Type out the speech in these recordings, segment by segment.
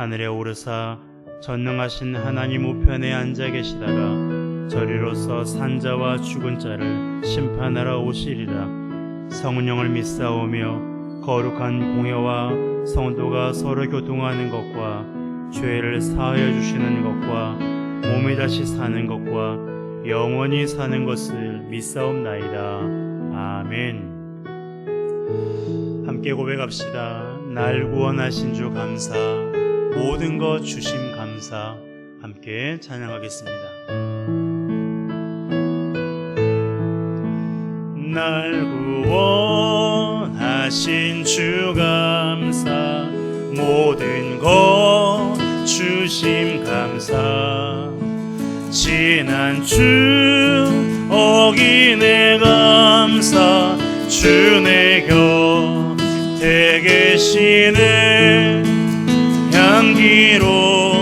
하늘에 오르사 전능하신 하나님 우편에 앉아 계시다가 저리로서 산자와 죽은 자를 심판하러 오시리라. 성령을 믿사오며 거룩한 공여와 성도가 서로 교통하는 것과 죄를 사하여 주시는 것과 몸이 다시 사는 것과 영원히 사는 것을 믿사옵나이다. 아멘. 함께 고백합시다. 날 구원하신 주 감사 모든 것 주심 감사 함께 찬양하겠습니다. 날 구원하신 주 감사 모든 것 주심 감사 지난 주 어기네 감사 주내 곁에 계시네 향기로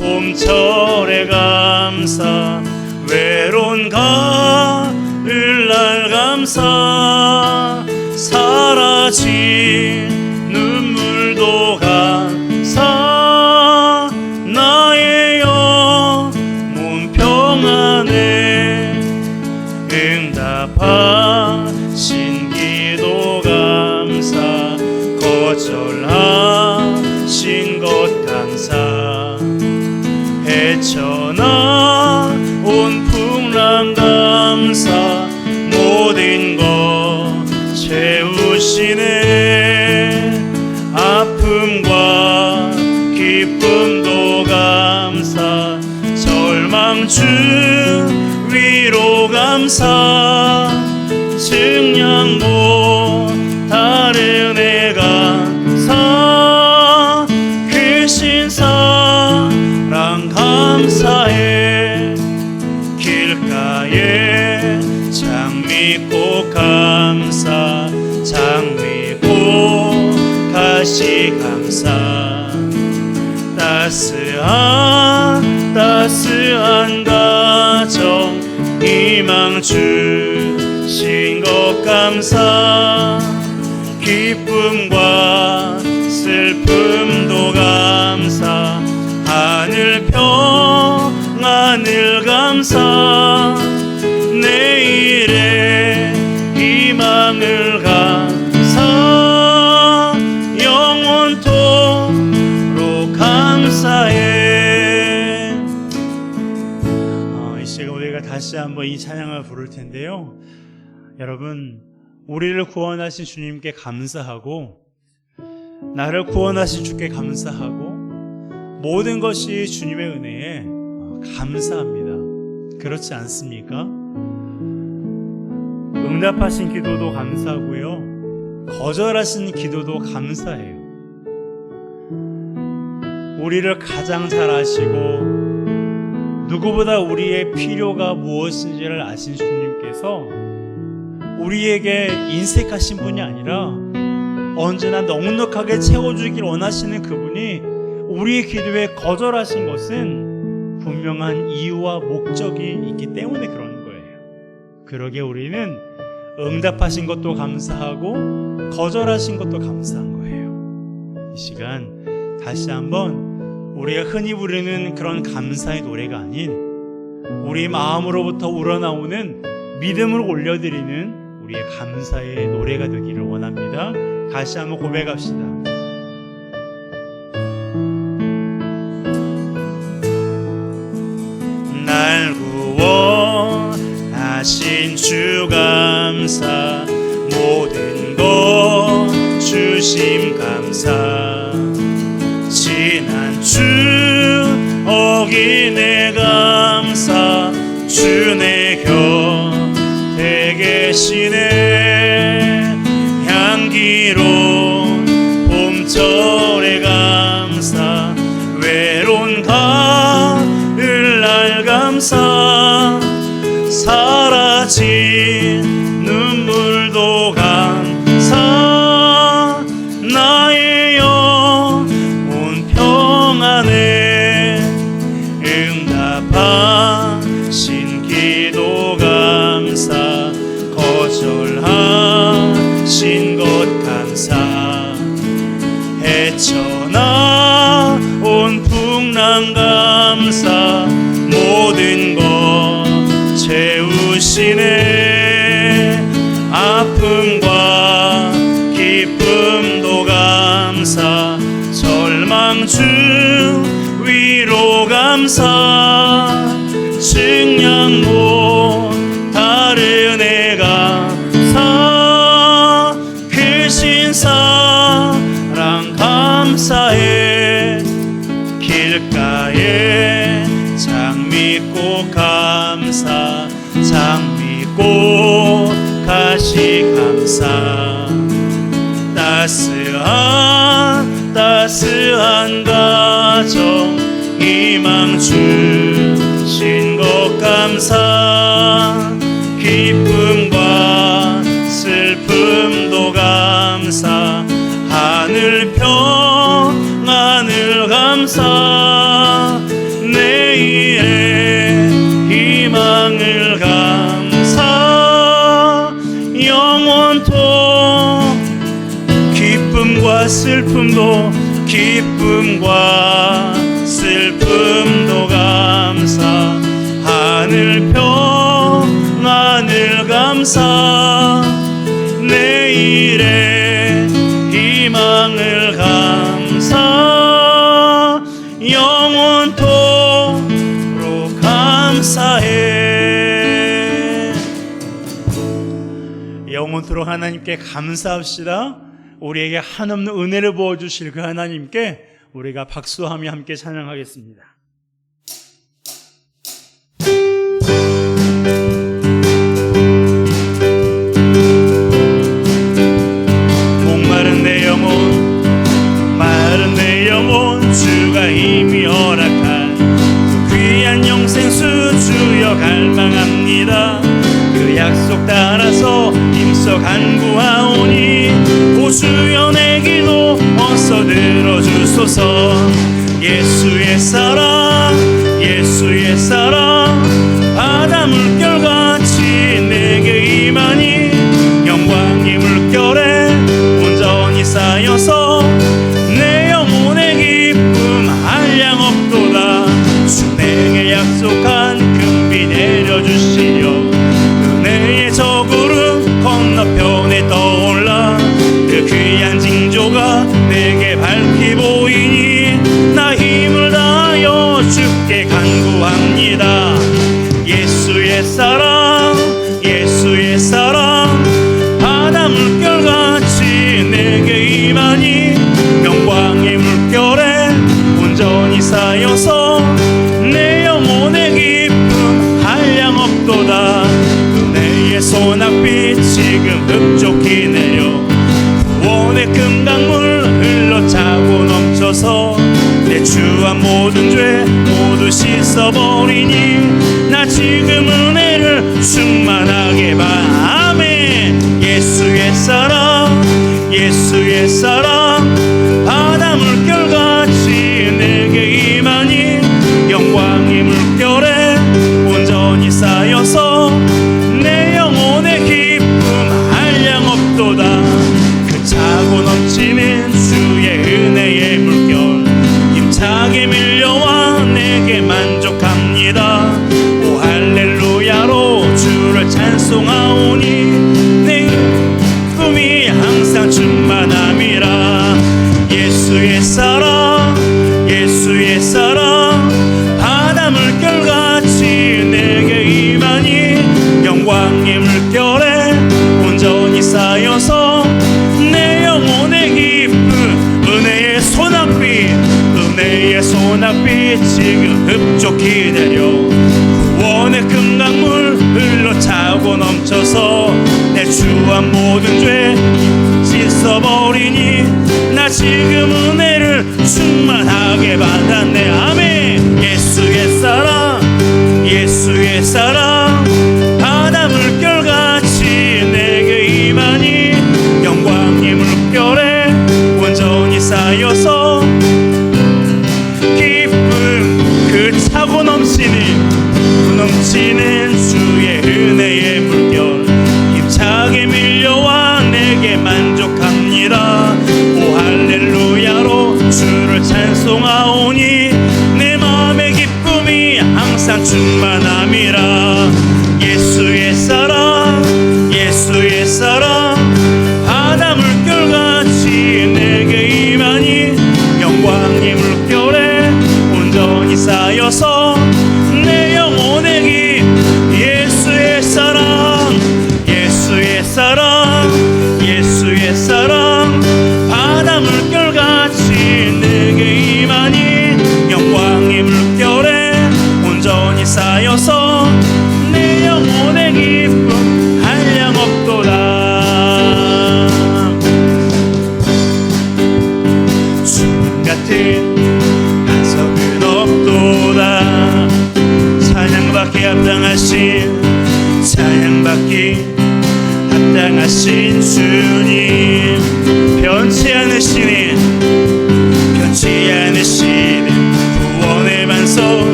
봄철의 감사 외로운 가 나온 풍랑 감사 모든 것 채우시네. 아픔과 기쁨도 감사 절망 주 위로 감사 따스한 따스한 가정 희망 주신 것 감사. 기쁨과 슬픔도 감사. 하늘 평안을 감사 이 찬양을 부를 텐데요 여러분 우리를 구원하신 주님께 감사하고 나를 구원하신 주께 감사하고 모든 것이 주님의 은혜에 어, 감사합니다. 그렇지 않습니까? 응답하신 기도도 감사하고요. 거절하신 기도도 감사해요. 우리를 가장 잘 아시고 누구보다 우리의 필요가 무엇인지를 아신 주님께서 우리에게 인색하신 분이 아니라 언제나 넉넉하게 채워주길 원하시는 그분이 우리의 기도에 거절하신 것은 분명한 이유와 목적이 있기 때문에 그러는 거예요. 그러게 우리는 응답하신 것도 감사하고 거절하신 것도 감사한 거예요. 이 시간 다시 한번 우리가 흔히 부르는 그런 감사의 노래가 아닌 우리 마음으로부터 우러나오는 믿음을 올려드리는 우리의 감사의 노래가 되기를 원합니다. 다시 한번 고백합시다. 계시네 향기로 감사 측량 못 다른 애가 사 크신 사랑 감사해. 길가에 장미꽃 감사 장미꽃 가시 감사. 따스한 따스한 가정 희망 주신 것 감사 내일의 희망을 감사 영원토록 감사해 영원토록 하나님께 감사합시다. 우리에게 한없는 은혜를 부어주실 그 하나님께 우리가 박수하며 함께 찬양하겠습니다. 주여 갈망합니다. 그 약속 따라서 힘써 간구하오니 오 주여 내 기도 어서 들어주소서. 예수의 사랑 예수의 사랑 사랑 예수의 사랑. 바다 물결같이 내게 임하니 영광의 물결에 온전히 쌓여서 내 영혼의 기쁨 한량 없도다. 은혜의 소낙빛 지금 흡족히 내려 구원의 금강물 흘러 차고 넘쳐서 내 주한 모든 죄 모두 씻어버리 예 지금 흡족히 내려 구원의 금강물 흘러 차고 넘쳐서 내 주한 모든 죄 씻어버리니 나 지금 은 그 온전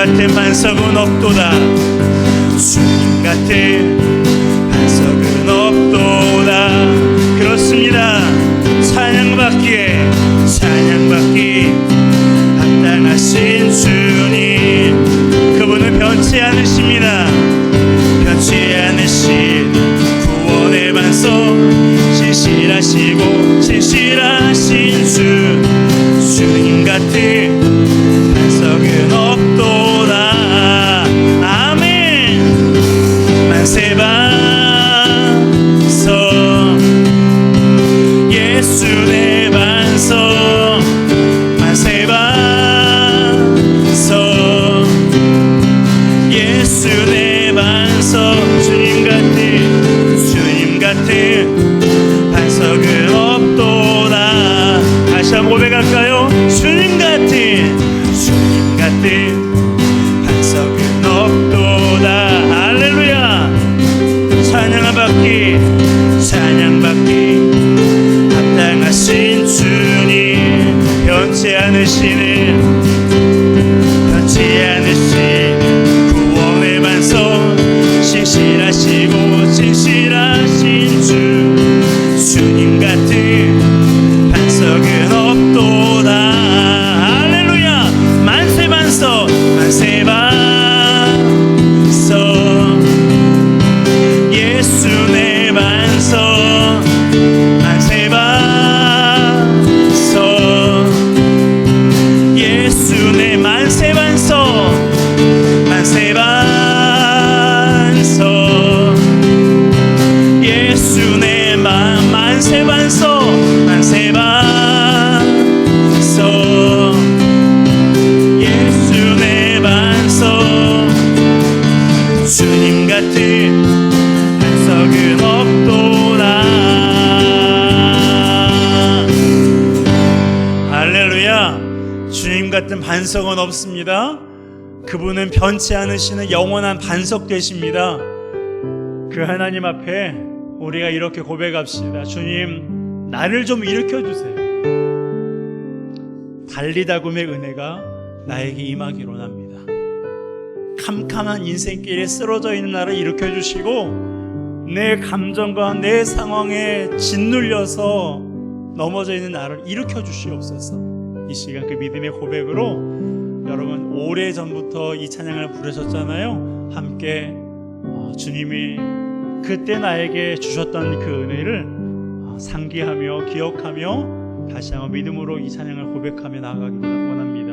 같은 반석은 없도다. 주님 같은 반석은 없도다. 그렇습니다. 찬양받기에 같은 반석은 없습니다. 그분은 변치 않으시는 영원한 반석 되십니다. 그 하나님 앞에 우리가 이렇게 고백합시다. 주님 나를 좀 일으켜 주세요. 달리다굼의 은혜가 나에게 임하기로 합니다. 캄캄한 인생길에 쓰러져 있는 나를 일으켜 주시고 내 감정과 내 상황에 짓눌려서 넘어져 있는 나를 일으켜 주시옵소서. 이 시간 그 믿음의 고백으로 여러분 오래 전부터 이 찬양을 부르셨잖아요. 함께 어, 주님이 그때 나에게 주셨던 그 은혜를 어, 상기하며 기억하며 다시 한번 믿음으로 이 찬양을 고백하며 나아가기를 원합니다.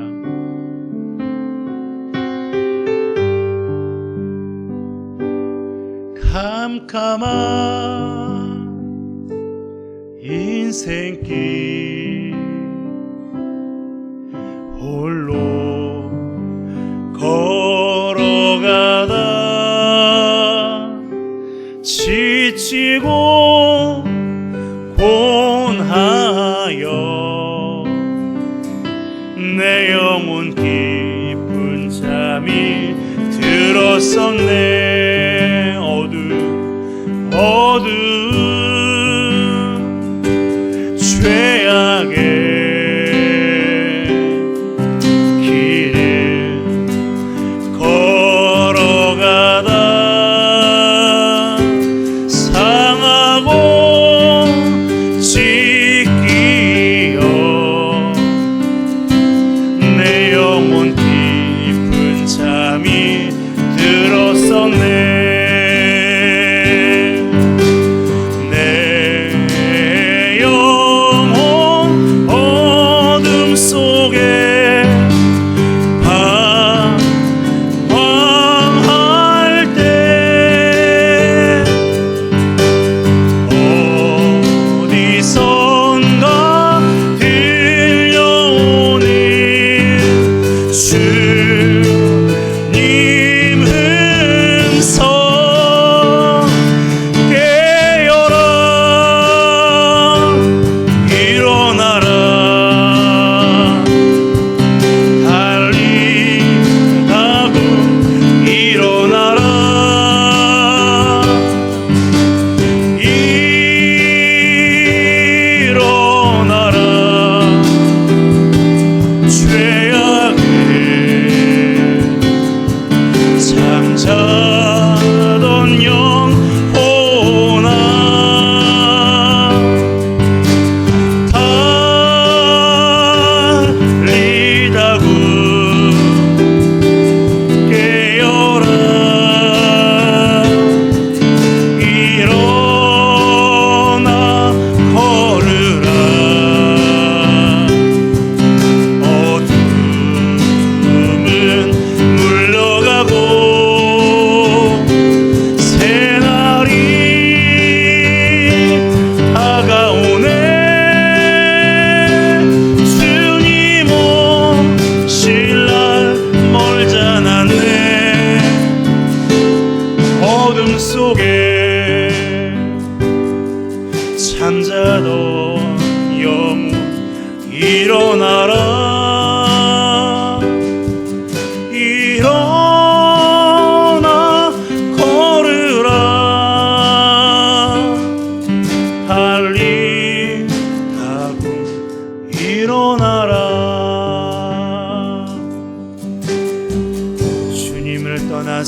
캄캄한 인생길 지치고 곤하여 내 영혼 깊은 잠이 들었었네. 어둠 어둠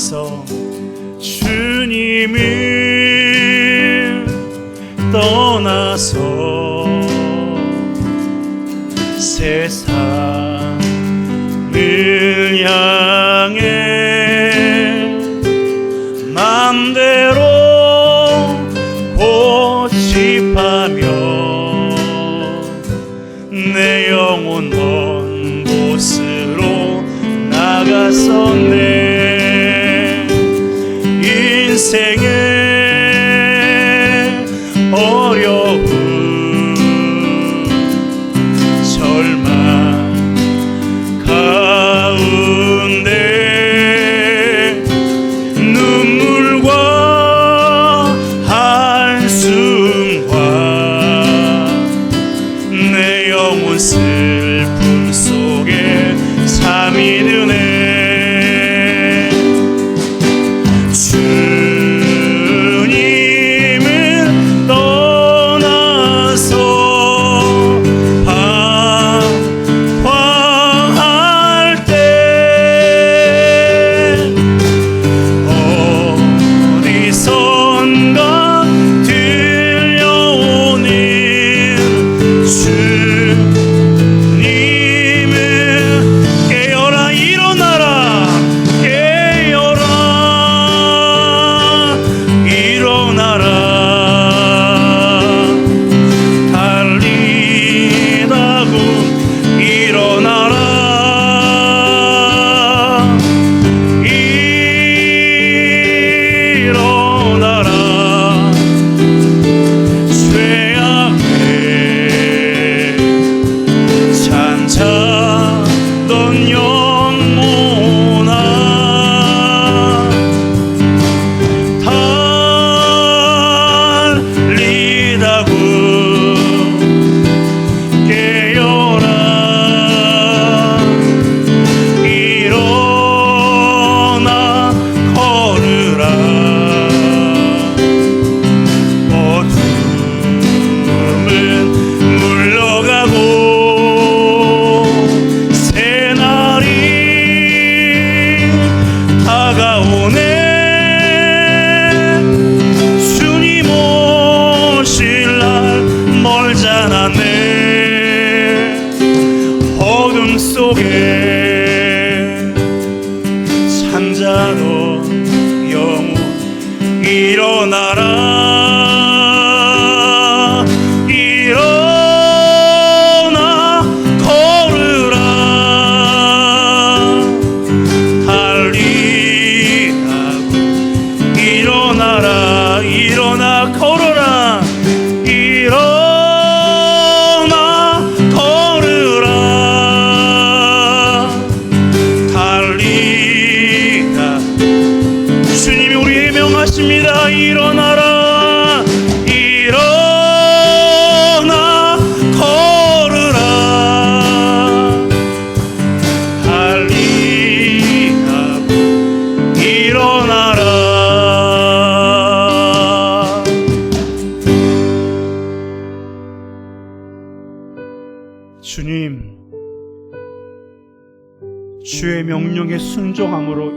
나서 주님을 속에 산자로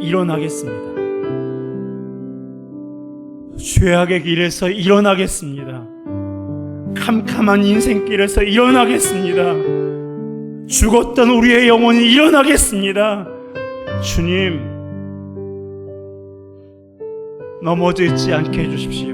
일어나겠습니다. 죄악의 길에서 일어나겠습니다. 캄캄한 인생길에서 일어나겠습니다. 죽었던 우리의 영혼이 일어나겠습니다. 주님, 넘어져 있지 않게 해주십시오.